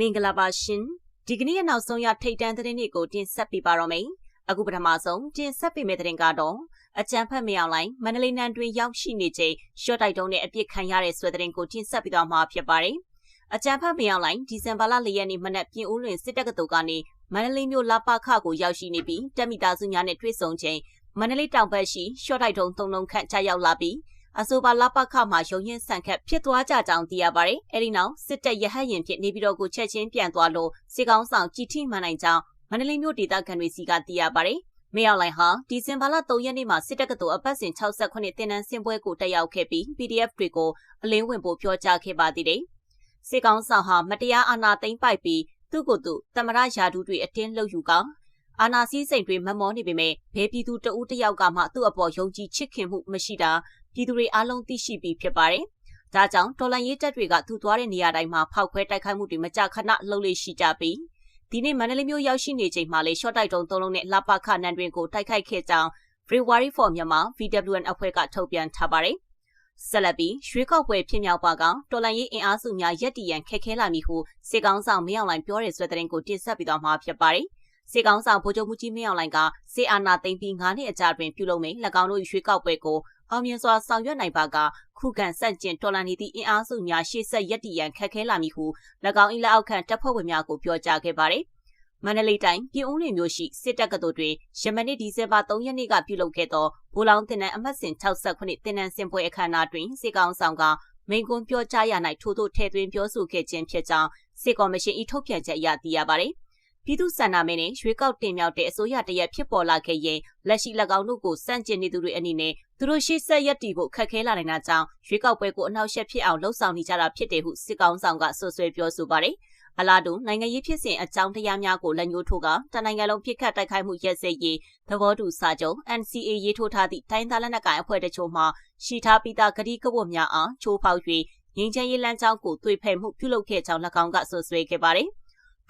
မင်္ဂလာပါရှင်ဒီကနေ့ရဲ့နောက်ဆုံးရထိတ်တန့်သတင်းတွေကိုတင်ဆက်ပေးပါတော့မယ်အခုပထမဆုံးတင်ဆက်ပေးမယ့်သတင်းကတော့အကြံဖတ်မအောင်လိုင်းမန္တလေးနန်းတွင်ရောက်ရှိနေချိန်ရှော့တိုက်တုံးနဲ့အပြစ်ခံရတဲ့ဆွဲသတင်းကိုတင်ဆက်ပေးသွားမှာဖြစ်ပါတယ်အကြံဖတ်မအောင်လိုင်းဒီဇင်ဘာလ၄ရက်နေ့မနက်ပြင်ဦးလွင်စစ်တပ်ကတူကနေမန္တလေးမြို့လာပခကိုရောက်ရှိနေပြီးတက်မီသားစုများနဲ့တွေ့ဆုံချိန်မန္တလေးတောင်ဘက်ရှိရှော့တိုက်တုံးသုံးလုံးခန့်ချရောက်လာပြီး အဆိုပါလပခမှာရုံရင်ဆန်ခတ်ဖြစ်သွားကြကြောင်းသိရပါတယ်။အဲဒီနောက်စစ်တပ်ရဟတ်ရင်ဖြစ်နေပြီးတော့ကိုချက်ချင်းပြန်သွားလို့စစ်ကောင်းဆောင်ကြည်ထိမှန်နိုင်ကြောင်းမန္တလေးမြို့ဒေသခံတွေစီကသိရပါတယ်။မေအောင်လိုင်ဟာဒီဇင်ဘာလ3ရက်နေ့မှာစစ်တပ်ကတော်အပတ်စဉ်68တင်နန်းစင်ပွဲကိုတက်ရောက်ခဲ့ပြီး PDF တွေကိုအလင်းဝင်ဖို့ပြောကြားခဲ့ပါသေးတယ်။စစ်ကောင်းဆောင်ဟာမတရားအာဏာသိမ်းပိုက်ပြီးသူ့ကိုယ်သူတမရယာဒူးတွေအတင်းလှုပ်ယူကအာနာစည်းစိမ်တွေမမောနေပေမဲ့ဘဲပြည်သူတဦးတယောက်ကမှသူ့အပေါ်ယုံကြည်ချစ်ခင်မှုမရှိတာ ပြည်သူတွေအားလုံးသိရှိပြီးဖြစ်ပါတယ်။ဒါကြောင့်တော်လန်ရေးတပ်တွေကသူသွားတဲ့နေရာတိုင်းမှာဖောက်ခွဲတိုက်ခိုက်မှုတွေမကြာခဏလှုပ်လေရှိကြပြီးဒီနေ့မန္တလေးမြို့ရောက်ရှိနေချိန်မှာလေရှော့တိုက်တုံးသုံးလုံးနဲ့လာပခနန်တွင်ကိုတိုက်ခိုက်ခဲ့ကြောင်း February for မြန်မာ VWN အဖွဲ့ကထုတ်ပြန်ထားပါတယ်။ဆက်လက်ပြီးရွှေကောက်ပွဲဖြစ်မြောက်ပါကတော်လန်ရေးအင်အားစုများရက်တီရန်ခက်ခဲလာမည်ဟုစေကောင်းဆောင်မင်းအောင်လှိုင်ပြောတဲ့ဆွဲတဲ့ကိုတင်ဆက်ပြီးတော့မှာဖြစ်ပါတယ်။စေကောင်းဆောင်ဗိုလ်ချုပ်မှုကြီးမင်းအောင်လှိုင်ကစေအာနာသိမ့်ပြီး9နှစ်အကြာတွင်ပြုလုပ်မယ်၎င်းတို့ရွှေကောက်ပွဲကို အောင်မြင်စွာဆောင်ရွက်နိုင်ပါကခုခံဆန့်ကျင်တော်လှန်နေသည့်အင်အားစုများရှေ့ဆက်ရက်တီရန်ခက်ခဲလာမည်ဟု၎င်း၏လက်အောက်ခံတပ်ဖွဲ့ဝင်များကိုပြောကြားခဲ့ပါတယ်။မန္တလေးတိုင်းပြည်ဦးလွင်မြို့ရှိစစ်တပ်ကတော်တွင်ယမနေ့ဒီဇင်ဘာ3ရက်နေ့ကပြုလုပ်ခဲ့သောဗိုလ်လောင်းတင်နန်းအမှတ်စဉ်68တင်နန်းစင်ပွဲအခမ်းအနားတွင်စစ်ကောင်ဆောင်ကမိန်ကွန်းပြောကြားရ၌ထိုးထိုးထဲသွင်းပြောဆိုခဲ့ခြင်းဖြစ်ကြောင်းစစ်ကော်မရှင်၏ထုတ်ပြန်ချက်အရသိရပါသည်။ ပြည်သူ့ဆန္ဒမဲနဲ့ရွေးကောက်တင်မြှောက်တဲ့အစိုးရတရက်ဖြစ်ပေါ်လာခဲ့ရင်လက်ရှိ၎င်းတို့ကိုစန့်ကျင်နေသူတွေအနေနဲ့သူတို့ရှေ့ဆက်ရပ်တည်ဖို့ခက်ခဲလာနိုင်တာကြောင့်ရွေးကောက်ပွဲကိုအနောက်ရှက်ဖြစ်အောင်လှုံ့ဆော်နေကြတာဖြစ်တယ်ဟုစစ်ကောင်ဆောင်ကဆွဆွဲပြောဆိုပါတယ်။အလားတူနိုင်ငံရေးဖြစ်စဉ်အကြောင်းတရားများကိုလက်ညှိုးထိုးကတနိုင်ငံလုံးပြစ်ခတ်တိုက်ခိုက်မှုရက်စက်ရေးသဘောတူစာချုပ် NCA ရေးထိုးထားသည့်တိုင်းသားလက်နက်ကိုင်အဖွဲ့တချို့မှရှိထားပြီးသားကတိကဝတ်များအားချိုးဖောက်၍ငင်းချမ်းရေးလမ်းကြောင်းကိုသွေဖယ်မှုပြုလုပ်ခဲ့ကြောင်း၎င်းကဆွဆွဲခဲ့ပါတယ်။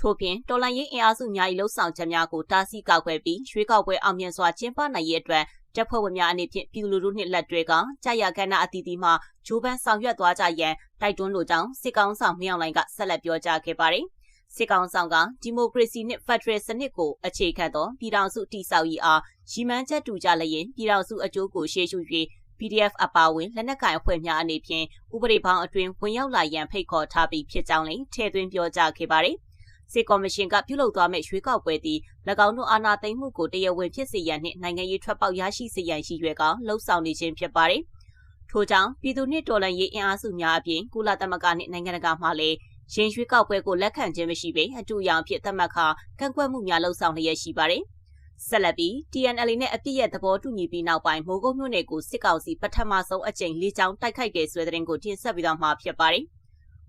ထို့ပြင်တော်လှန်ရေးအင်အားစုများ၏လှုပ်ဆောင်ချက်များကိုတားဆီးကောက်ွယ်ပြီးရွှေကောက်ပွဲအောင်မြင်စွာကျင်းပနိုင်ရေးအတွက်တပ်ဖွဲ့ဝင်များအနေဖြင့်ပြည်သူလူထုနှင့်လက်တွဲကကြာရကဏ္ဍအသီးသီးမှဂျိုးပန်းဆောင်ရွက်သွားကြရန်တိုက်တွန်းလိုကြောင်းစစ်ကောင်ဆောင်မြောင်လိုင်းကဆက်လက်ပြောကြားခဲ့ပါတယ်။စစ်ကောင်ဆောင်ကဒီမိုကရေစီနှင့်ဖက်ဒရယ်စနစ်ကိုအခြေခံသောပြည်ထောင်စုတည်ဆောက်ရေးအားရည်မှန်းချက်တူကြလျင်ပြည်ထောင်စုအကျိုးကိုရှေ့ရှု၍ PDF အပါအဝင်လက်နက်ကိုင်အဖွဲ့များအနေဖြင့်ဥပဒေပေါင်းအတွင်းဝင်ရောက်လာရန်ဖိတ်ခေါ်ထားပြီးဖြစ်ကြောင်းလည်းထည့်သွင်းပြောကြားခဲ့ပါတယ်။ စစ်ကော်မရှင်ကပြုလုပ်သွားမယ့်ရွေးကောက်ပွဲသည်၎င်းတို့အာဏာသိမ်းမှုကိုတရားဝင်ဖြစ်စေရန်နှင့်နိုင်ငံရေးထွက်ပေါက်ရရှိစေရန်ရှိရွယ်ကလှုံ့ဆော်နေခြင်းဖြစ်ပါတယ်။ထို့ကြောင့်ပြည်သူနှင့်တော်လှန်ရေးအင်အားစုများအပြင်ကုလသမဂ္ဂနှင့်နိုင်ငံတကာမှလည်းရင်ရွှေကောက်ပွဲကိုလက်ခံခြင်းမရှိပေအတူအယောင်ဖြစ်သတ်မှတ်ခါကန့်ကွက်မှုများလှုံ့ဆော်လျက်ရှိပါတယ်။ဆက်လက်ပြီး TNL နဲ့အပြစ်ရဲ့သဘောတူညီပြီးနောက်ပိုင်းမိုးကုတ်မြို့နယ်ကိုစစ်ကောင်စီပထမဆုံးအကြိမ်လေးချောင်းတိုက်ခိုက်တဲ့ဆွဲတဲ့ရင်ကိုတင်ဆက်ပြီးတော့မှာဖြစ်ပါတယ်။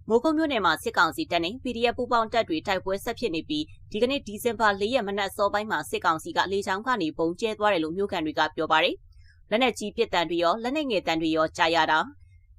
မိုးကုတ်မြို့နယ်မှာစစ်ကောင်စီတပ်နဲ့ PDF ပူးပေါင်းတပ်တွေတိုက်ပွဲဆက်ဖြစ်နေပြီးဒီကနေ့ဒီဇင်ဘာ၄ရက်မနက်စောပိုင်းမှာစစ်ကောင်စီကလေကြောင်းကနေပုံကျဲသွားတယ်လို့မြို့ကန်တွေကပြောပါတယ်။လက်နက်ကြီးပစ်တံတွေရောလက်နက်ငယ်တံတွေရောကြားရတာ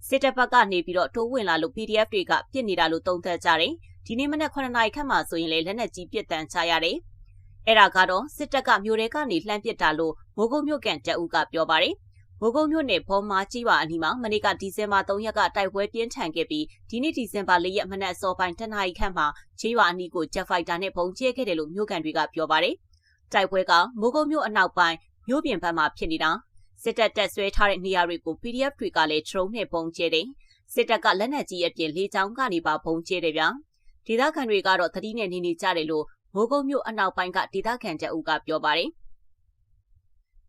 စစ်တပ်ဘက်ကနေပြီးတော့တိုးဝင်လာလို့ PDF တွေကပြစ်နေတာလို့သုံးသပ်ကြတယ်။ဒီနေ့မနက်9နာရီခန့်မှာဆိုရင်လေလက်နက်ကြီးပစ်တံချရတယ်။အဲ့ဒါကတော့စစ်တပ်ကမြို့ထဲကနေလှမ်းပစ်တာလို့မိုးကုတ်မြို့ကန်တပ်ဦးကပြောပါတယ်။ မိုးကုတ်မြို့နယ်ဘောမာကြီးပါအနီးမှာမနေ့ကဒီဇင်ဘာ3ရက်ကတိုက်ပွဲပြင်းထန်ခဲ့ပြီးဒီနေ့ဒီဇင်ဘာ4ရက်မနက်စောပိုင်းတနအီခန့်မှာကြီးပါအနီးကိုဂျက်ဖိုက်တာနဲ့ပုံကျဲခဲ့တယ်လို့မြို့ကန်တွေကပြောပါတယ်။တိုက်ပွဲကမိုးကုတ်မြို့အနောက်ပိုင်းမြို့ပြင်ဘက်မှာဖြစ်နေတာစစ်တပ်တက်ဆွဲထားတဲ့နေရာတွေကို PDF တွေကလည်းဒရုန်းနဲ့ပုံကျဲတယ်။စစ်တပ်ကလက်နက်ကြီးအပြင်လေကြောင်းကနေပါပုံကျဲတယ်ဗျာ။ဒေသခံတွေကတော့သတိနဲ့နေနေကြတယ်လို့မိုးကုတ်မြို့အနောက်ပိုင်းကဒေသခံတပ်ဦးကပြောပါတယ်။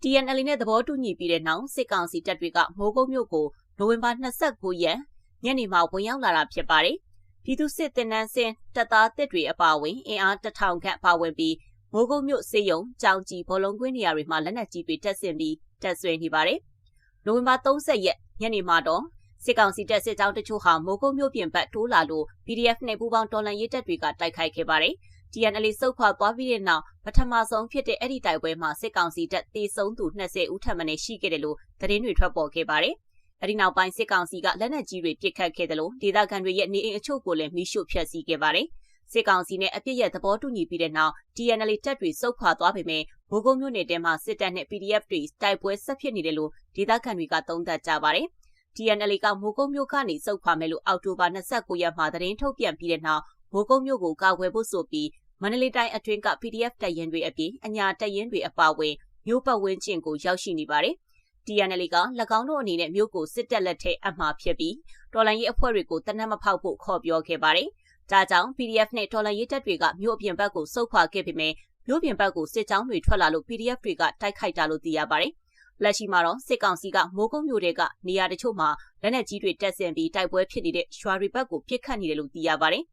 TNL နဲ့သဘောတူညီပြီးတဲ့နောက်စစ်ကောင်စီတပ်တွေကမိုးကုတ်မြို့ကိုနိုဝင်ဘာ29ရက်ညနေမှာဝင်ရောက်လာတာဖြစ်ပါတယ်။ပြည်သူစစ်တင်နန်းစင်တပ်သားတစ်တွေအပါအဝင်အင်အားတထောင်ခန့်ပါဝင်ပြီးမိုးကုတ်မြို့စေယုံကြောင်ကြီးဘောလုံးကွင်းနေရာတွေမှာလက်နက်ကြီးတွေတက်ဆင်ပြီးတက်ဆွဲနေပါတယ်။နိုဝင်ဘာ30ရက်ညနေမှာတော့စစ်ကောင်စီတပ်စစ်ကြောင်းတချို့ဟာမိုးကုတ်မြို့ပြင်ဘက်တိုးလာလို့ PDF နဲ့ပူးပေါင်းတော်လှန်ရေးတပ်တွေကတိုက်ခိုက်ခဲ့ပါတယ်။ TNL စုပ်ခွာသွားပြီးတဲ့နောက်ပထမဆုံးဖြစ်တဲ့အဲ့ဒီတိုက်ပွဲမှာစစ်ကောင်စီတပ်တေဆုံးသူ20ဦးထပ်မံရှိခဲ့တယ်လို့သတင်းတွေထွက်ပေါ်ခဲ့ပါတယ်။အဲဒီနောက်ပိုင်းစစ်ကောင်စီကလက်နက်ကြီးတွေပစ်ခတ်ခဲ့တယ်လို့ဒေသခံတွေရဲ့နေအိမ်အချို့ကိုလည်းမိရှို့ဖျက်ဆီးခဲ့ပါတယ်။စစ်ကောင်စီနဲ့အပြစ်ရဲ့သဘောတူညီပြီးတဲ့နောက် TNL တပ်တွေစုပ်ခွာသွားပေမဲ့မိုးကုတ်မြို့နယ်တဲမှာစစ်တပ်နဲ့ PDF တွေတိုက်ပွဲဆက်ဖြစ်နေတယ်လို့ဒေသခံတွေကသုံးသပ်ကြပါတယ်။ TNL ကမိုးကုတ်မြို့ကနေစုပ်ခွာမယ်လို့အောက်တိုဘာ29ရက်မှာသတင်းထုတ်ပြန်ပြီးတဲ့နောက်မိုးကုတ်မြို့ကိုကာကွယ်ဖို့ဆိုပြီး မန္တလေးတိုင်းအတွင်းက PDF တပ်ရင်းတွေအပြင်အညာတပ်ရင်းတွေအပါအဝင်မြို့ပတ်ဝန်းကျင်ကိုရောက်ရှိနေပါတယ်။ TNL က၎င်းတို့အနေနဲ့မြို့ကိုစစ်တပ်လက်ထဲအမှားဖြစ်ပြီးတော်လိုင်းရေးအဖွဲ့တွေကိုတနက်မဖောက်ဖို့ခေါ်ပြောခဲ့ပါတယ်။ဒါကြောင့် PDF နဲ့တော်လိုင်းရေးတပ်တွေကမြို့အပြင်ဘက်ကိုစုခွာခဲ့ပေမဲ့မြို့ပြင်ဘက်ကိုစစ်ကြောင်းတွေထွက်လာလို့ PDF တွေကတိုက်ခိုက်တာလို့သိရပါတယ်။လက်ရှိမှာတော့စစ်ကောင်စီကမိုးကုတ်မြို့တွေကနေရာတချို့မှာလက်နက်ကြီးတွေတက်ဆင်ပြီးတိုက်ပွဲဖြစ်နေတဲ့ရွာတွေဘက်ကိုပစ်ခတ်နေတယ်လို့သိရပါတယ်။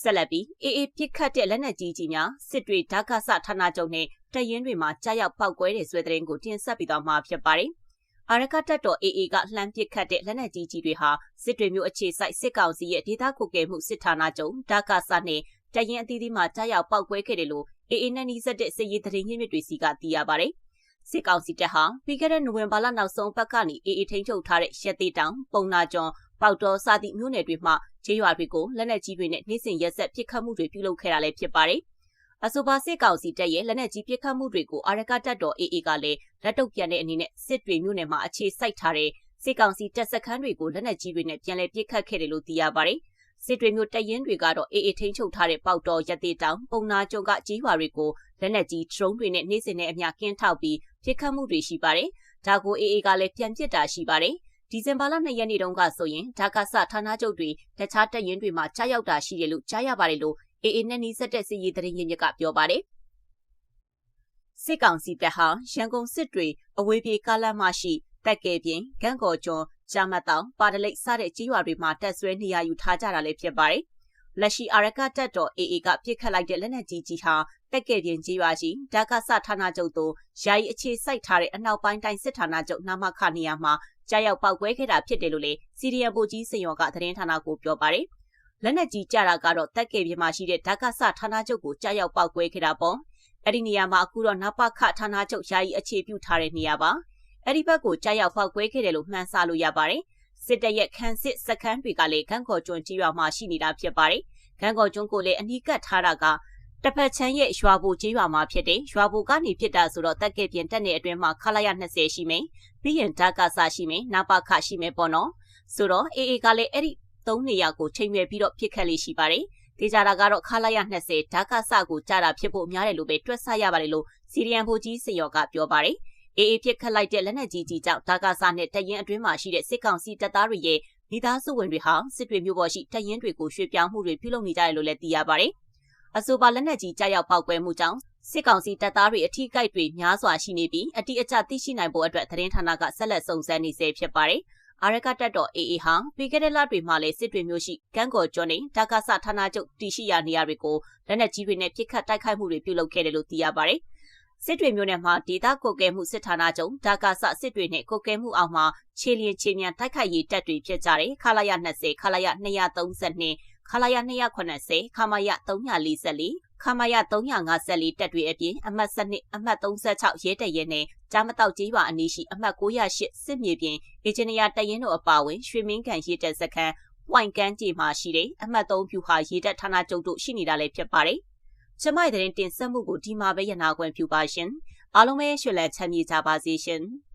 ဆက်လက်ပြီးအေးအေးပစ်ခတ်တဲ့လက်နက်ကြီးကြီးများစစ်တွေဓာတ်ကဆဌာနချုပ်နဲ့တရင်တွေမှာကြားရောက်ပောက်ကွဲတဲ့ဆွဲတဲ့ရင်ကိုတင်ဆက်ပြီးတော့မှာဖြစ်ပါတယ်။အာရကတက်တော် AA ကလှမ်းပစ်ခတ်တဲ့လက်နက်ကြီးကြီးတွေဟာစစ်တွေမျိုးအခြေစိုက်စစ်ကောင်စီရဲ့ဒေသကိုကယ်မှုစစ်ဌာနချုပ်ဓာတ်ကဆနဲ့တရင်အသီးသီးမှာကြားရောက်ပောက်ကွဲခဲ့တယ်လို့အေအေနဲ့နီးစပ်တဲ့စစ်ရေးသတင်းရင်းမြစ်တွေစီကသိရပါတယ်။စစ်ကောင်စီတပ်ဟာပြီးခဲ့တဲ့နိုဝင်ဘာလနောက်ဆုံးပတ်ကနေအေအေထိန်းချုပ်ထားတဲ့ရက်သေးတောင်ပုံနာကျွန်း ပေါတော်စသည့်မြို့နယ်တွေမှာခြေရွာတွေကိုလက်နက်ကြီးတွေနဲ့နှိမ့်စင်ရက်ဆက်ပစ်ခတ်မှုတွေပြုလုပ်ခဲ့တာလည်းဖြစ်ပါတယ်။အဆိုပါစစ်ကောင်စီတပ်ရဲ့လက်နက်ကြီးပစ်ခတ်မှုတွေကိုအာရကတပ်တော်အေအေကလည်းလက်တုပ်ပြန်တဲ့အနေနဲ့စစ်တွေမြို့နယ်မှာအခြေစိုက်ထားတဲ့စစ်ကောင်စီတပ်စခန်းတွေကိုလက်နက်ကြီးတွေနဲ့ပြန်လည်ပစ်ခတ်ခဲ့တယ်လို့သိရပါတယ်။စစ်တွေမျိုးတရင်တွေကတော့အေးအေးထိန်းချုပ်ထားတဲ့ပေါက်တော်ရသေးတောင်ပုံနာကျုံကကြီးရွာတွေကိုလက်နက်ကြီးဒရုန်းတွေနဲ့နေ့စဉ်နဲ့အမျှကင်းထောက်ပြီးပြစ်ခတ်မှုတွေရှိပါတယ်။ဒါကိုအေးအေးကလည်းပြန်ပစ်တာရှိပါတယ်။ ဒီဇင်ဘာလ2ရက်နေ့တုန်းကဆိုရင်ဒါကဆဌာနချုပ်တွေတခြားတရင်တွေမှာကြားရောက်တာရှိတယ်လို့ကြားရပါတယ်လို့အေးအေးနဲ့နီးစပ်တဲ့စစ်ရေးသတင်းရင်းမြစ်ကပြောပါတယ်။စစ်ကောင်စီတပ်ဟာရန်ကုန်စစ်တွေအဝေးပြေကားလမ်းမရှိတက်ကဲပြင်းဂန့်ကော်ကျွန်းရှာမတောင်ပါဒလိတ်စတဲ့ကြီးရွာတွေမှာတက်ဆွဲနေရယူထားကြတာလည်းဖြစ်ပါတယ်။လက်ရှိအာရကတက်တော် AA ကပြစ်ခတ်လိုက်တဲ့လက်နက်ကြီးကြီးဟာ တက်ကဲပြင်းကြီးရွာရှိဒါကဆဌာနချုပ်သို့ယာယီအခြေစိုက်ထားတဲ့အနောက်ပိုင်းတိုင်းစစ်ဌာနချုပ်နာမခနေရာမှာကြားရောက်ပောက်ကွဲခဲ့တာဖြစ်တယ်လို့လေစီရီယံဗိုလ်ကြီးစင်ရောကသတင်းဌာနကိုပြောပါတယ်။လက်နက်ကြီးကြတာကတော့တက်ကဲပြင်းမှာရှိတဲ့ဒါကဆဌာနချုပ်ကိုကြားရောက်ပောက်ကွဲခဲ့တာပေါ့။အဲ့ဒီနေရာမှာအခုတော့နပခဌာနချုပ်ယာယီအခြေပြုထားတဲ့နေရာပါ။အဲ့ဒီဘက်ကိုကြားရောက်ဖောက်ကွဲခဲ့တယ်လို့မှန်းဆလို့ရပါတယ်။စစ်တပ်ရဲ့ခန်းစစ်စခန်းတွေကလည်းဂန့်ကော်ကျွန်းကြီးရွာမှာရှိနေတာဖြစ်ပါတယ်။ဂန့်ကော်ကျွန်းကိုလည်းအနီးကပ်ထားတာက တစ်ဖက်ချမ်းရဲ့ရွာဘူကြီးရွာမှာဖြစ်တဲ့ရွာဘူကနေဖြစ်တာဆိုတော့တက်ကဲပြင်တက်နေအတွင်းမှာခလာရ20ရှိမယ်ပြီးရင်ဓာကဆရှိမယ်နာပါခရှိမယ်ပေါ့နော်ဆိုတော့အေအေကလည်းအဲ့ဒီသုံးနေရာကိုချိန်ရွယ်ပြီးတော့ဖြစ်ခက်လေးရှိပါတယ်ဒေကြတာကတော့ခလာရ20ဓာကဆကိုကြားတာဖြစ်ဖို့များတယ်လို့ပဲတွက်ဆရပါတယ်လို့စီရီယန်ဖိုကြီးစေရောကပြောပါတယ်အေးအေးပြစ်ခတ်လိုက်တဲ့လက်နက်ကြီးကြီးကြောင့်ဒါကာဆာနဲ့တရင်အတွင်းမှာရှိတဲ့စစ်ကောင်စီတပ်သားတွေရဲ့မိသားစုဝင်တွေဟာစစ်တွေမျိုးပေါ်ရှိတရင်တွေကိုရွှေ့ပြောင်းမှုတွေပြုလုပ်နေကြတယ်လို့လည်းသိရပါတယ်။ အဆိုပါလက်နက်ကြီးကြားရောက်ပောက်ကွဲမှုကြောင့်စစ်ကောင်စီတပ်သားတွေအထီးကိုက်တွေများစွာရှိနေပြီးအတိအကျသိရှိနိုင်ဖို့အတွက်သတင်းဌာနကဆက်လက်စုံစမ်းနေဆဲဖြစ်ပါတယ်။အာရကတက်တော်အေအေဟာပြီးခဲ့တဲ့လတွေမှာလည်းစစ်တွေမျိုးရှိကန်းကော်ကျွန်းနဲ့ဒါကာဆာဌာနချုပ်တည်ရှိရာနေရာတွေကိုလက်နက်ကြီးတွေနဲ့ပစ်ခတ်တိုက်ခိုက်မှုတွေပြုလုပ်ခဲ့တယ်လို့သိရပါတယ်။စစ်တွေမျိုးနယ်မှာဒေသကိုကဲမှုစစ်ဌာနချုပ်ဒါကာဆစစ်တွေနဲ့ကိုကဲမှုအောင်မှာခြေလျင်ခြေမြန်တိုက်ခိုက်ရေးတပ်တွေဖြစ်ကြတယ်ခလာရ20ခလာရ232 ခလာရ280ခမာယ344ခမာယ354တပ်တွေအပြင်အမှတ်7အမှတ်36ရဲတရဲနဲ့ကြားမတောက်ကြီးရွာအနီးရှိအမှတ်908စစ်မြေပြင်အင်ဂျင်နီယာတရင်တို့အပါအဝင်ရွှေမင်းကန်ရေးတပ်စခန်းဝိုင်ကန်းကြီးမှာရှိတဲ့အမှတ်3ဖြူဟာရေးတပ်ဌာနချုပ်တို့ရှိနေတာလည်းဖြစ်ပါတယ်ကျမရဲ့သတင်းတင်ဆက်မှုကိုဒီမှာပဲရနာခွင့်ပြုပါရှင်အားလုံးပဲရွှေလက်ချမ်းမြေကြပါစေရှင်။